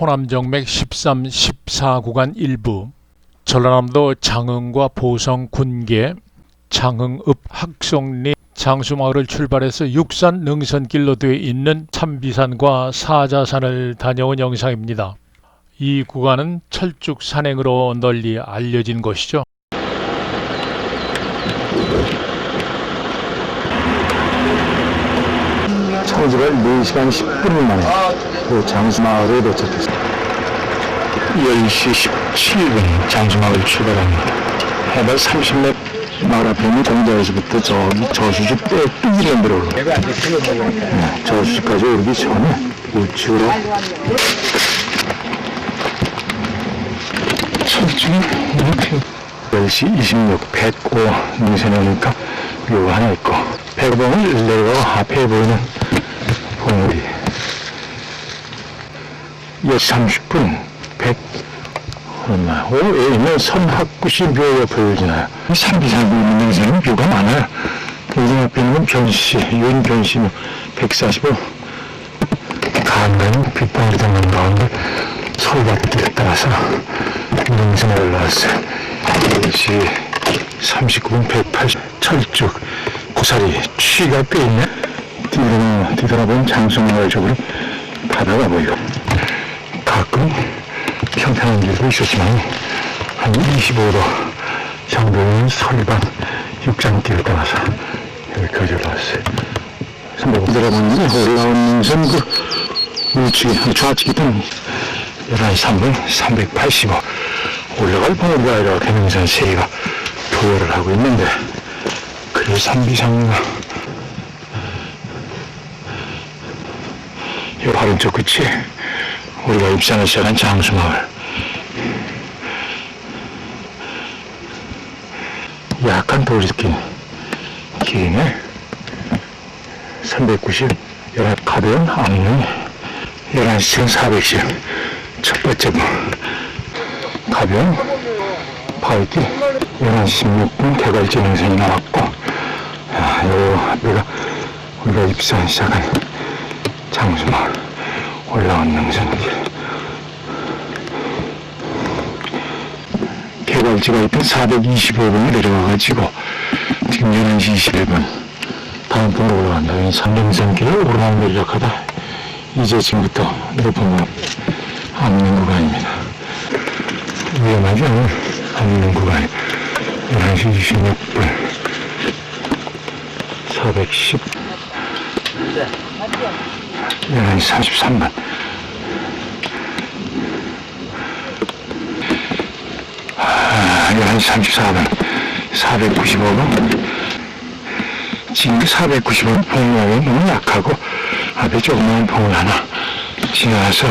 호남정맥 13, 14 구간 일부, 전라남도 장흥과 보성 군계, 장흥읍 학송리 장수마을을 출발해서 육산 능선길로 되어 있는 참비산과 사자산을 다녀온 영상입니다. 이 구간은 철쭉 산행으로 널리 알려진 곳이죠. 청주를 4시간 10분 만에 그 장수마을에 도착했습니다. 10시 17분 장수마을 출발합니다. 해발 30m 마을 앞에 있는 정자에서부터 저기 저수지 떼뚜기를 내려오고 네, 저수지까지 오르기 전에 우측으로 철쭉이 이렇게 10시 26, 105 능선에 오니까 묘가 하나 있고. 백봉을 내려가 앞에 보이는 봉우리 10시 30분 100 얼마. 오에 있는 선학구시 묘 옆을 지나요? 산비산 보이는 능선은 묘가 많아요. 여기 앞에 있는 변씨 윤변씨 묘145 간간히 빗방울이 담는 가운데 솔밭길에 따라서 능선에 올라왔어요. 10시 39분 180 철쭉 고사리 취가 꽤 있네. 뒤돌아, 뒤돌아보면 장수마을 쪽으로 바다가 보이고 가끔 평탄한 길도 있었지만 한 25도 정도의 솔밭 육장길을 따라서 여기까지 올라왔어요. 선배 뒤돌아보는데 올라온 능선 그 우측에 좌측에 있던 11시 3분 385 올라갈 봉우리가 이렇게 능선 세 개가 도열을 하고 있는데 그래 산비상가 이 바른 쪽 끝이 우리가 입산을 시작한 장수마을. 약간 돌이긴 길이네 390 11 가벼운 악릉 11시 410 첫 번째 번 가벼운 바위길 11시 16분 개갈지 능선이 나왔고 야, 요 앞에가 우리가 입산 시작한 장수마을 올라온 능선길 개갈지가 있던 425번이 내려와가지고 지금 11시 21분. 다음 번으로 올라간다. 여기 삼릉선길을 오르막 내리락하다. 이제 지금부터 높은 거 안는 구간입니다. 위험하지 않은 안는 구간 11시 26분. 410 11시 33분 아, 11시 34분 495분 지금 495분 봉우리 너무 약하고 앞에 조그마한 봉을 하나 지나서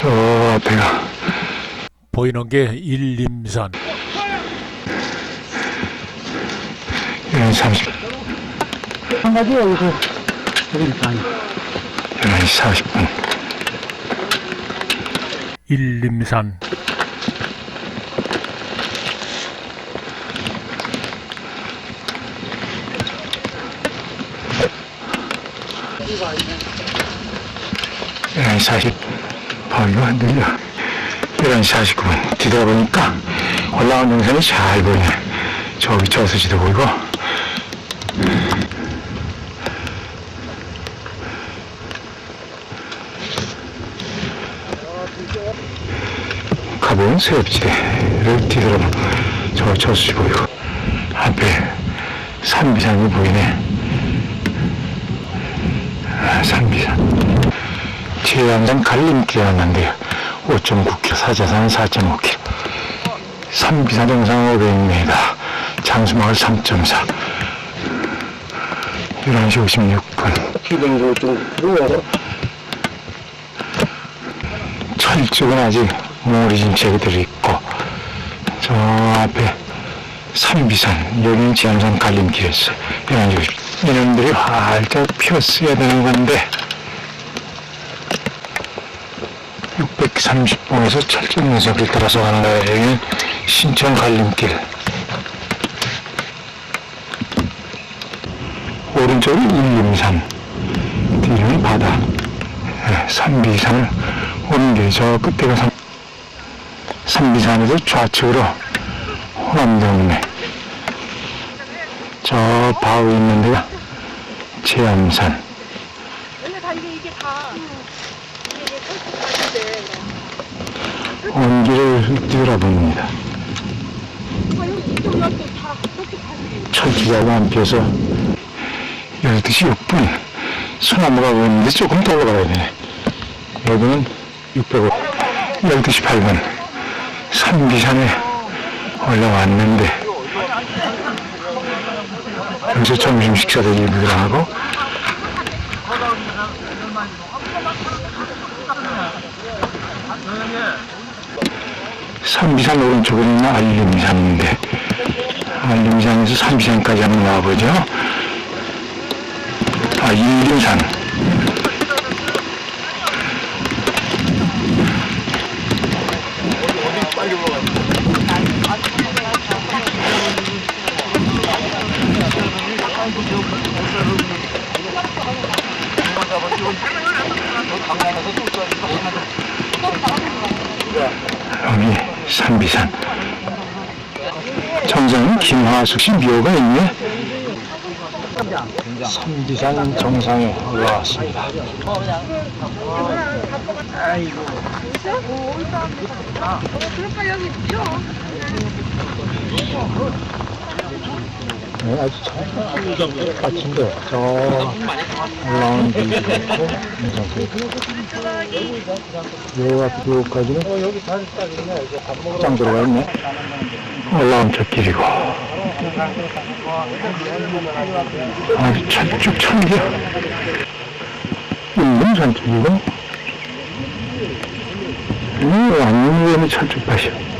저 앞에가 보이는 게 일림산. 11시 30한 가지 여기서 그러니까 11시 40분 일림산. 예, 40, 바위가 흔들려. 11시 49분. 뒤돌아보니까 올라온 능선이 잘 보이네. 저기 저수지도 보이고. 새읍지대를 뒤돌아보면 저 저수지 보이고. 앞에 산비산이 보이네. 아, 산비산. 제왕산 갈림길이 왔는데요. 5.9km, 사자산은 4.5km. 삼비산 정상 500m, 장수마을 3.4. 11시 56분. 기름도 좀 들어와서 철쭉은 아직 모리짐책이 들어있고, 저 앞에 삼비산, 여기는 지암산. 11시 50분. 이놈들이 활짝 피었어야 되는 건데, 630번에서 철쭉 능선길 따라서 가는 거예요. 여기는 신천 갈림길. 오른쪽은 일림산, 뒤는 바다. 예, 산비산을 원길 저 끝에가 산, 산비산에서 좌측으로 호남동네. 저 바위 있는 데가 제암산. 원래 다 이게 이게 다 이게 이게 설치 가는데 원길을 뒤돌아봅니다. 아 여기 이쪽 옆에 다 설치 가는데 철기가 안 펴서 12시 6분 소나무가 보이는데 조금 더 올라가야 되네. 여기는 605 12시 8분 산비산에 올라왔는데 여기서 점심 식사를 일부러 하고 산비산 오른쪽에는 알림산인데 알림산에서 산비산까지 한번 나와보죠. 아, 일림산. 여기 산비산. 정상은 김화숙 씨 묘가 있네. 산비산 정상에 올라왔습니다. 그러니까 여기 펴 네, 아주 잘 아침도 저 올라오는 길이 있고 요 앞에 요까지는 장 들어가 있네. 올라온 저 길이고. 아주 철쭉 철겨 인문산 길이고? 이 완전 위에는 철쭉밭이야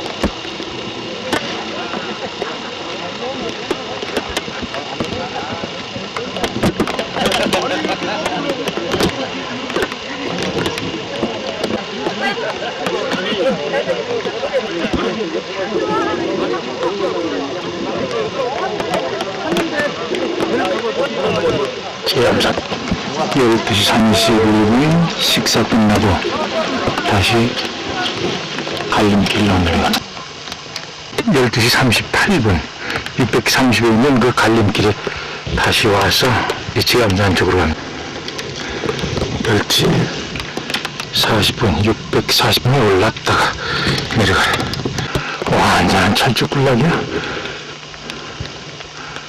제암산 12시 31분 식사 끝나고 다시 갈림길로 내려가 12시 38분 630에 있는 그 갈림길에 다시 와서 이 제암산 쪽으로 갑니다 12시 40분 640분에 올랐다가 내려가요 완전한 철쭉굴락이야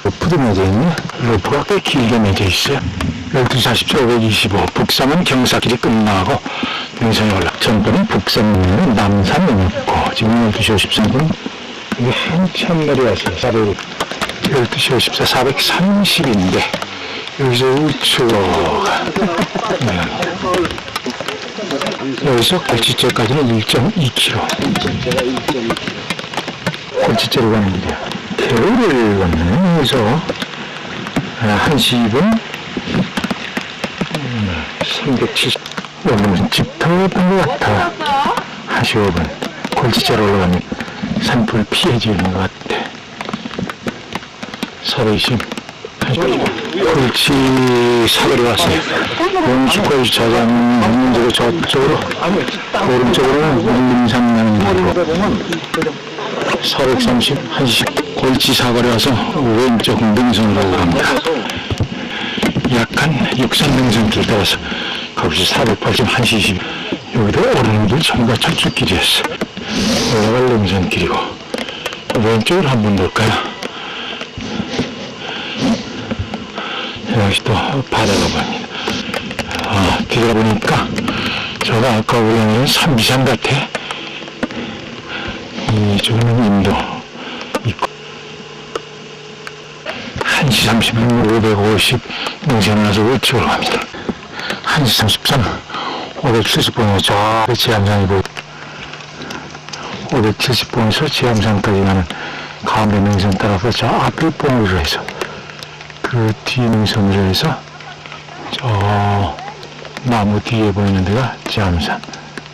로프도 맺어 있네. 로프가 꽤 길게 맺어 있어요. 12시 40초 525. 북산은 경사길이 끝나고 능선이 올라. 전번은 북산은 남산이 있고 지금 12시 53분 이게 한참 내려왔어요. 400. 12시 54, 430인데 여기서 우측어가 네. 여기서 골치째까지는 1.2km. 골치째로 가는 길이야. 개울을 건너는 여기서 아, 1시 2분 370 여기 무슨 집터였던 것 같아 1시 5분 골치째로 올라가면 산불 피해지 있는 것 같아 420 골치 사거리 왔어요 저장 있는 데로 저쪽으로 오른쪽으로는 나는 길이고 430, 1시 골치 사거리 와서 왼쪽 능선으로 갑니다. 약한 육산 능선 길 따라서 거기서 480, 1시 20. 여기도 오르는 길 전부 다 철쭉길이었어. 능선 길이고. 왼쪽으로 한번 볼까요? 여기 또 바다가 보입니다. 아, 뒤돌아보니까 저가 아까 올라오는 산비산 같아. 이쪽은 인도 있고 1시 30분 550 능선에서 우측으로 갑니다. 1시 33 570분에 저 앞에 지암산이 보이 570분에서 지암산까지 가는 가운데 능선 따라서 저 앞에 뽕으로 해서 그 뒤 능선으로 해서 저 나무 뒤에 보이는 데가 지암산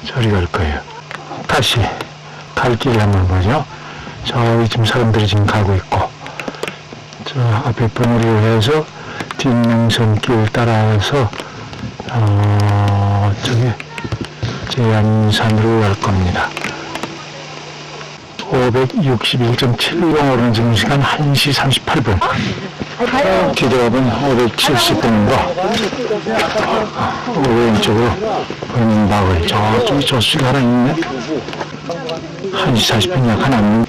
저리 갈 거예요. 다시 갈 길을 한번 보죠. 저기 지금 사람들이 지금 가고 있고 저 앞에 뽕으로 해서 뒷능선길 따라서 어, 저기 제안산으로 갈 겁니다. 561.70으로는 지금 시간 1시 38분. 뒤돌아보면 570분인가? 오른쪽으로 보이는 마을 저쪽에 저수가 하나 있네. 1시 40분 약간 안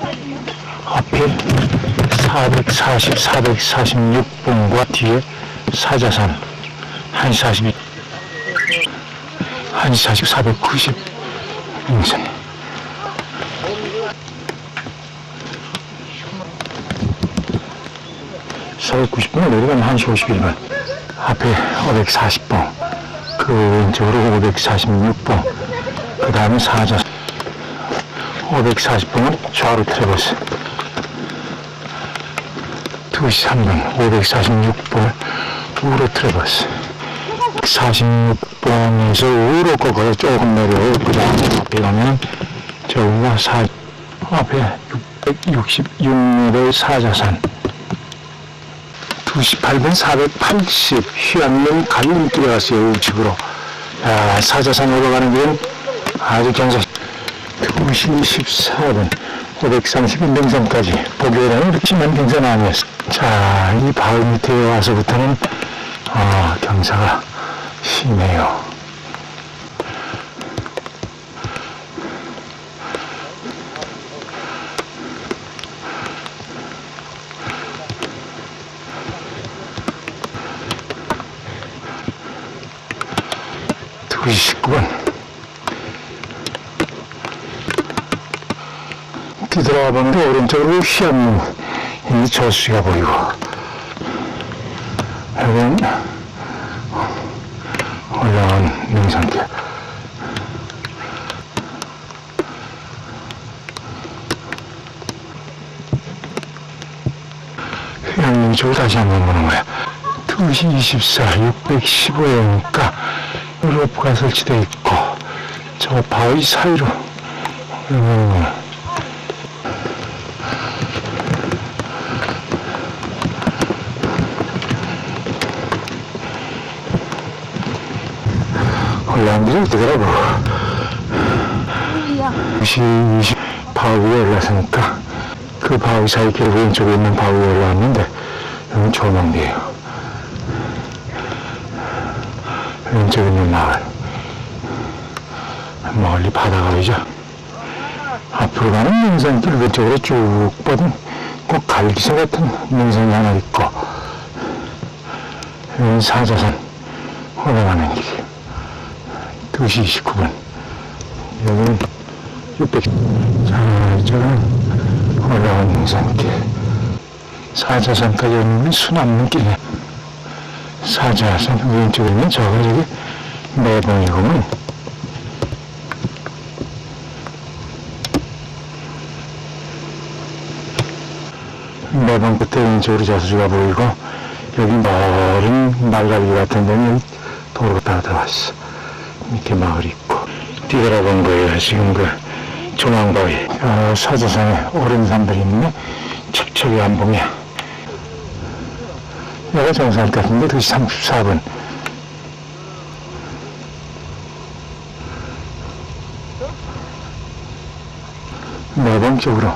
앞에 440, 446분과 뒤에 사자산. 1시 42 1시 40, 490 인생 490분 내려가면 1시 51분 앞에 540분 그 왼쪽으로 546분 그 다음에 사자 540분은 좌로 트래버스. 2시 3분 546분 우로 트래버스. 46번에서 우로 꺾어서 조금 내려오고 그 다음에 앞에 가면 저기가 사 앞에 666m 사자산 2시 8분 480 휘안면 갈림길에 왔어요 우측으로. 야, 사자산 올라가는 길은 아주 경사 2시 14분 531 등산까지. 보기에는 심한 경사는 아니었어 자 이 바위 밑에 와서부터는 아 경사가 심해요 두시 19분 뒤돌아와 보는데 오른쪽으로 휘었는 이 저수가 보이고. 여기는 올라온 능선길 쪽으로 다시 한번 보는 거야. 2시 24, 615여니까 로프가 설치되어 있고 저 바위 사이로. 음, 올라온 길이 어디더라고 2시 20 바위에 올라서니까 그 바위 사이 길 왼쪽에 있는 바위에 올라왔는데 여기는 조망대예요 왼쪽에 있는 마을. 멀리 바다가 보이죠 앞으로 가는 능선길 왼쪽으로 쭉 뻗은 꼭 갈기서 같은 능선이 하나 있고 여기는 사자산 올라가는 길. 2시 29분. 여기는 600 자, 이쪽은 올라온 능선길. 사자산까지 오는 수남길이네 사자산 왼쪽에 있는 저가 저기 매봉이구먼. 매봉 끝에 왼쪽으로 저수지가 보이고 여기 멀은 말가기 같은 데는 도로가 따라 들어왔어. 밑에 마을이 있고. 뒤돌아본 거예요 지금 그 중앙바위. 어, 사자산에 오랜 산들이 있네. 척척이 안 보면 여기가 정상일 것 같은데 2시 34분. 매번 쪽으로.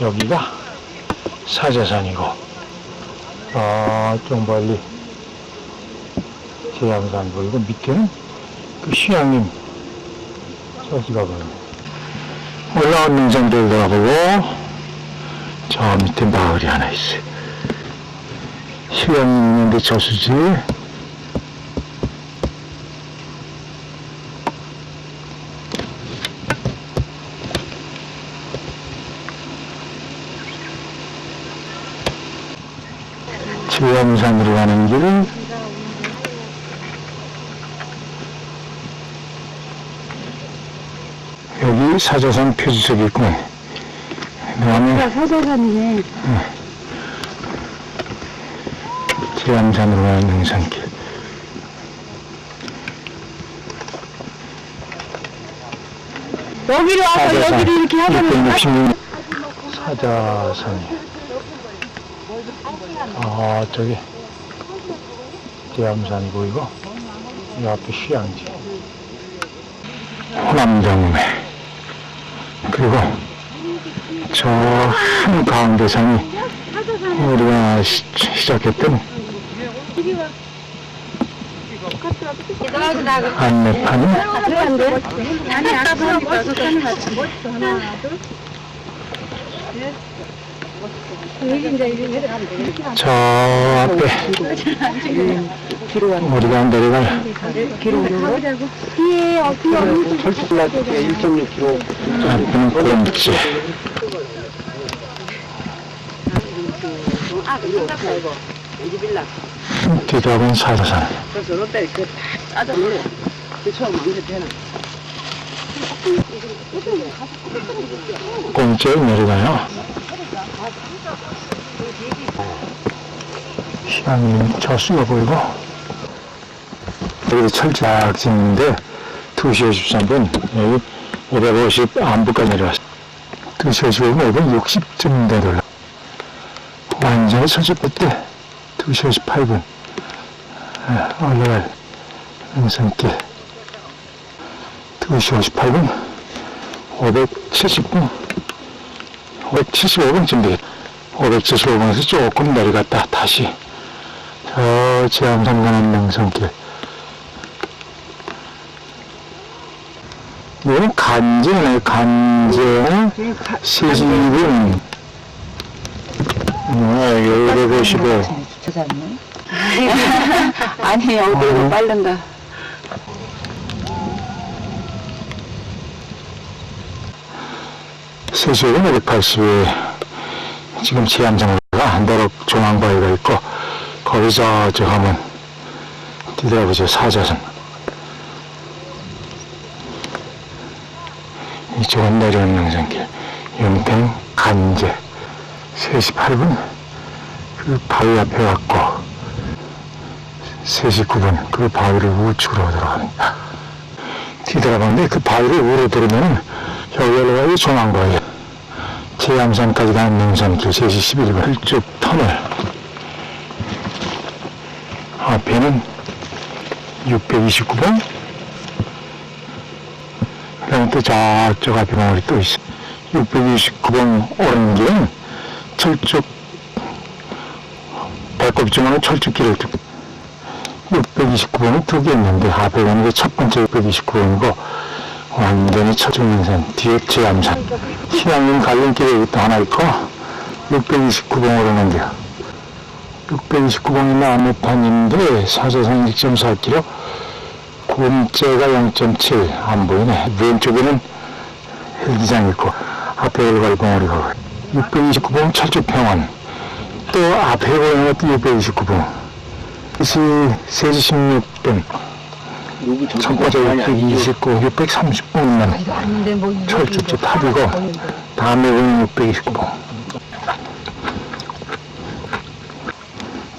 여기가 사자산이고 아, 좀 멀리. 제양산 보이고 밑에는 그 시양림 저수가 보이네 올라온 능정도 올라가고 저 밑에 마을이 하나 있어요. 휴양이 있는데 저수지 지원산으로 가는 길은 여기 사자산 표지석이 있고 그 다음에 사자산이네. 지암산으로 가는 등산길. 여기로 와서 사자산. 여기를 이렇게 하면은 666 사자산이 아 저기. 지암산이 보이고 이 앞에 휴양지. 호남정매 그리고 저 한 가운데 산이 우리가 시, 시작했던 안내판이 저 앞에 우리가 내려갈 철쭉라 1.6km 앞에는 곰치 뒤돌아보면 사자산 그 꼼지에 내려가요. 시간이 저수가 보이고 여기 철쫙 짓는데 2시 53분 여기 550 안부까지 내려왔어 2시 55분 여기 60쯤 내려올라. 완전히 때 2시 58분 올라갈 은성길. 2시 58분 570분, 575분쯤 되겠다. 575분에서 조금 내려갔다 다시 저 지암산 가는 명성길. 이거는 간제네, 간제. 시집은 뭐, 여기 보시고? 아니, 어디로 빠른가? 세수역은 580에 지금 지암장가 한도록 중앙바위가 있고 거기서 저 가면 뒤돌아보죠 사자선. 이쪽은 내려오는 영산길. 연평 간제 3시 8분 그 바위 앞에 왔고 3시 9분 그 바위를 우측으로 들어갑니다. 뒤돌아보는데 그 바위를 우로 들으면 여기 올라가기 중앙바위 제암산까지 가는 능선길 3시 11분 힐쭉 터널. 앞에는 629번. 그 다음에 또 저쪽 앞에 마을이 또 있어. 629번 오는 길은 철쭉 배꼽 중앙은 철쭉길을 629번은 두 개 있는데 앞에 가는 게 첫 번째 629번이고 완전히 철쭉능선 뒤에 제암산 신앙님 갈림길에 또 하나 있고 629번으로 오는 길 629번이 나무판인데 사자산 1.4km 곰째가 0.7 안 보이네. 왼쪽에는 헬기장 있고 앞에 봉우리 가고. 629번 철쭉평원. 또 앞에 보이는 것도 629번 3시 16 분첫 번째 629, 630분만 철쭉지 탑이고 다음에 오는 629번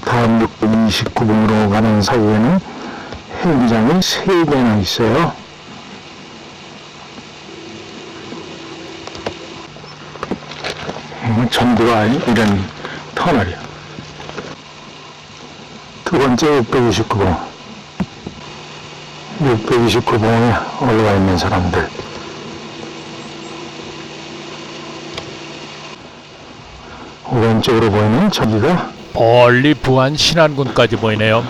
다음 629번으로 가는 사이에는 헬기장이 3개나 있어요. 음, 전부가 이런 터널이야 두 번째 629번 629번에 올라와 있는 사람들. 오른쪽으로 보이는 저기가 멀리 부안 신안군까지 보이네요.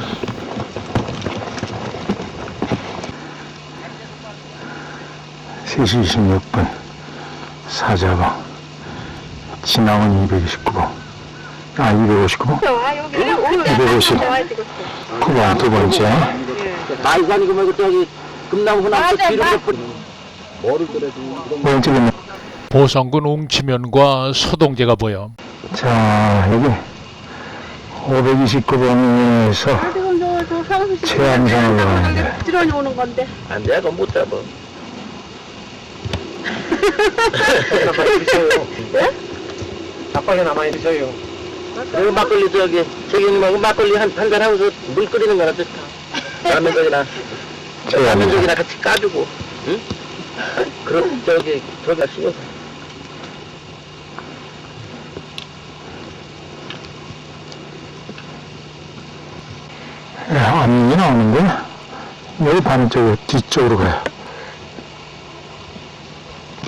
세시 26분 사자방 진앙은 229번 아 259번 아, 여기 오늘 259번 두 번째 나이가 아니고 말고 저기 금나무 하나 또 뒤로 몇 왼쪽에는 보성군 웅치면과 소동제가 보여. 자 여기 529번에서 지금 저, 저 상수 씨. 최암산으로 가는데. 부지런히 오는 건데. 안 돼, 그건 못 잡아. 닭방에 남아 있어요. 그리고 막걸리 저기, 저기 님하고 막걸리 한, 한잔 하고서 물 끓이는 거나 좋다. 라면적이나, 라면적이나 같이 까주고, 응? 그럼 저기, 저기가. 예, 안민이 나오는데 여기 반대쪽으로 뒤쪽으로 가요.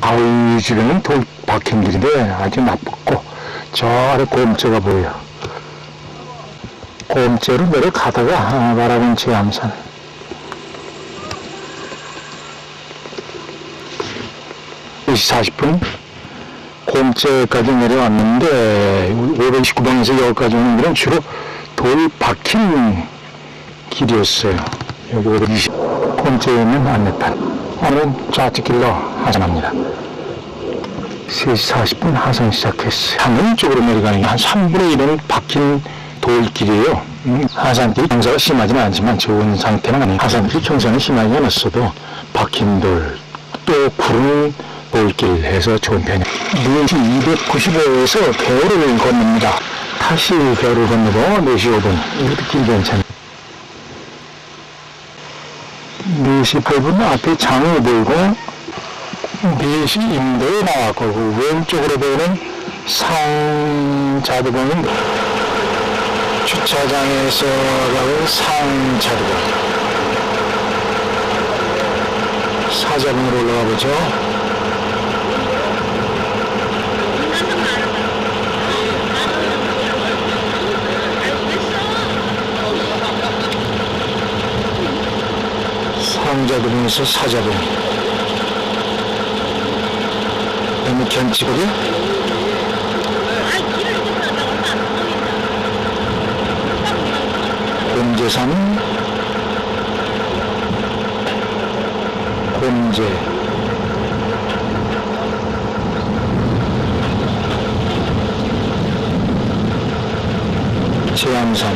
아우 이 집에는 돌 박힌 길인데 아주 나쁘고 저 아래 곰째가 보여요. 곰째로 내려가다가 아, 바라본 지암산 시 40분 곰째까지 내려왔는데 529방에서 여기까지 오는 길은 주로 돌 박힌 길이었어요. 여기 520 번째에 있는 안내판. 오늘은 좌측길로 하산합니다. 3시 40분 하산 시작했어요. 하늘 쪽으로 내려가는 게한 3분의 1은 박힌 돌길이에요. 음, 하산길이 경사가 심하지는 않지만 좋은 상태는 아니에요. 하산길이 경사는 심하지 않았어도 박힌 돌, 또 구른 돌길 해서 좋은 편이에요. 4시 295에서 배우를 건넙니다. 다시 배우를 건너고 4시 5분. 이것도 길 괜찮아요. 4시 8분 앞에 장을 보이고 4시 임도에 나왔고 그 왼쪽으로 보이는 상자도봉은 주차장에서 가는 상자도봉 사자봉으로 올라가 보죠. 상자도봉에서 사자봉 그다음에 견치거리 곤제산 곤제 제암산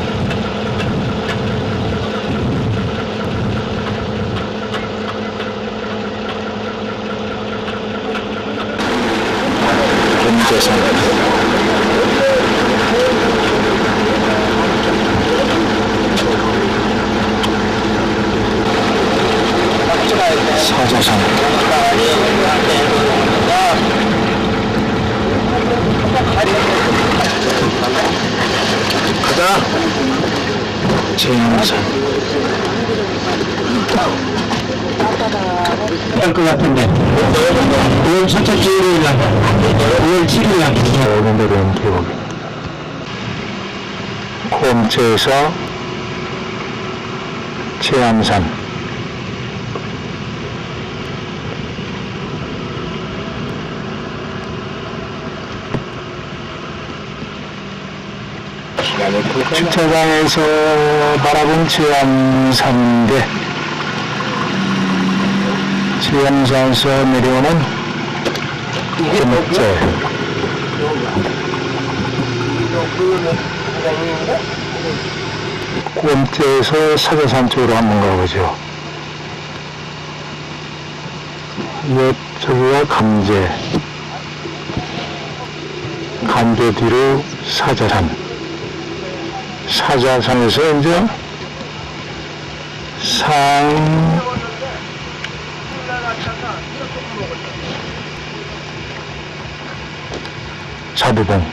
곤제산 사자산 가자 제암산 할것 같은데. 5월 첫째 주일일 날 5월 7일 날 오는 내려온 기록 콤체에서 제암산 주차장에서 바라본 제암산인데 제암산에서 내려오는 꼼째. 꼼째에서 사자산 쪽으로 한번 가보죠. 이쪽이가 감제. 감제 뒤로 사자산 사자산에서 이제 상 자두봉